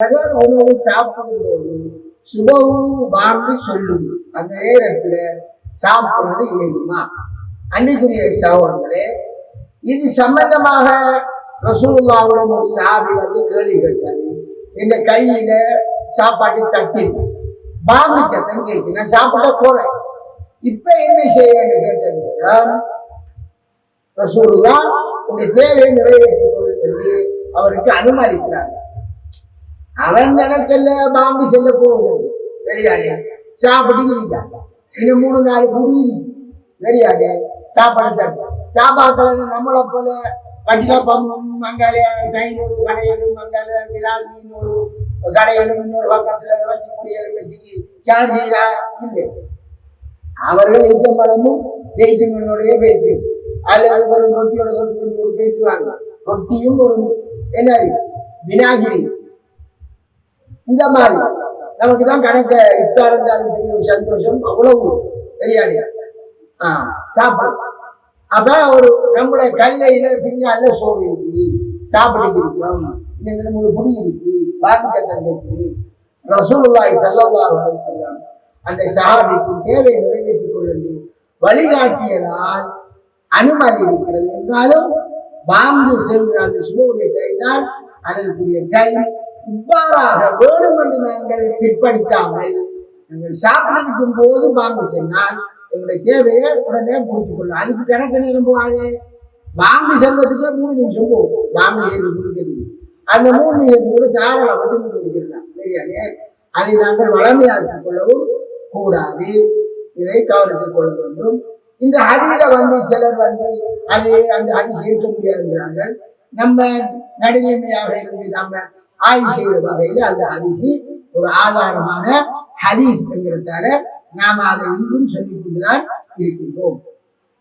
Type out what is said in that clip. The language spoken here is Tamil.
நகர் உணவு சாப்பிடும்போது சுபவும் வாங்கி சொல்லும். அந்த நேரத்துல சாப்பிடுறது ஏழுமா அன்னைக்குரிய சகோதரர்களே இது சம்பந்தமாக ரசூலுல்லாவுடன் ஒரு சாபி வந்து கேள்வி கேட்டாரு. இந்த கையில சாப்பாட்டு தட்டில் பாம்பு சத்தம் கேட்டு நான் சாப்பிட போறேன். இப்ப என்ன செய்யன்னு கேட்டா ரசூலுல்லா உங்க தேவையை நிறைவேற்றிக் கொள் என்று அவருக்கு அனுமதிக்கிறார். அவன் நினைக்கல பாம்பு செல்ல போகுது. தெரியாது சாப்பிட்டு இருக்கான் இன்னும் மூணு நாலு குடியிரு. இருக்கு தெரியாது சாப்பாடு தட்டு சாப்பாட்டுல நம்மளை போல கட்டிலப்பம் அங்கால தயிர் ஒரு கடையலும் மங்கால விரால் மீன் ஒரு கடையலும் இன்னொரு பக்கத்துல இறச்சி பொரியலும் வச்சு சார் செய்யறா இல்லை. அவர்கள் ஈச்சம்பழமும் ஜெயித்தங்களுடைய பேச்சு. அல்லது ஒரு ரொட்டியோட தொட்டு ஒரு பேசுவாங்க ரொட்டியும் ஒரு என்னது வினாகிரி இந்த மாதிரி. நமக்கு தான் கணக்க இஃப்தார் இருந்தாலும் பெரிய ஒரு சந்தோஷம். அவ்வளவு தெரியாது. ஆ சாப்பிடு. அப்ப ஒரு நம்முடைய கல்லையில பிங்கால சோறு இருக்கு. சாப்பிட்டு இருக்கோம். இன்னும் மூணு புடி இருக்கு. பாக்கு கட்டம் இருக்கு ரசூலுல்லாய் ஸல்லல்லாஹு வரை செல்லாம் அந்த சஹாபிக்கு தேவை நிறைவேற்றிக் கொள்ளுங்கள். வழிகாட்டியதால் அனுமதி இருக்கிறது. என்றாலும் பாம்பு செல்கிற அந்த சுபவுடைய டைம் தான் அதற்குரிய டைம் இவ்வாறாக வேணும் என்று நாங்கள் பிற்படுத்தாமல் நாங்கள் சாப்பிட்டிருக்கும் போது பாம்பு சென்றால் எங்களுடைய தேவையை உடனே முடித்துக் கொள்ளும் அதுக்கு கணக்கு நேரம் போகாது பாம்பு செல்வதுக்கே மூணு நிமிஷம் போகும். பாம்பு ஏறி முடிக்கிறது அந்த மூணு நிமிஷத்துக்கு கூட தாராளம் வந்து குடிக்கலாம் சரியானே அதை நாங்கள் வளமையாக்கிக் கொள்ளவும் கூடாது. இதை கவனித்துக் கொள்ள வேண்டும். இந்த ஹதியில வந்து சிலர் வந்து அதை அந்த ஹதி சேர்க்க முடியாதுங்கிறார்கள். நம்ம நடுநிலைமையாக இருந்து நம்ம ஆய்வு செய்கிற வகையில் அந்த ஹதீஸ் ஒரு ஆதாரமான ஹதீஸ் என்கிறதால நாம் அதை இன்றும் சொல்லிக் கொண்டுதான் இருக்கின்றோம்.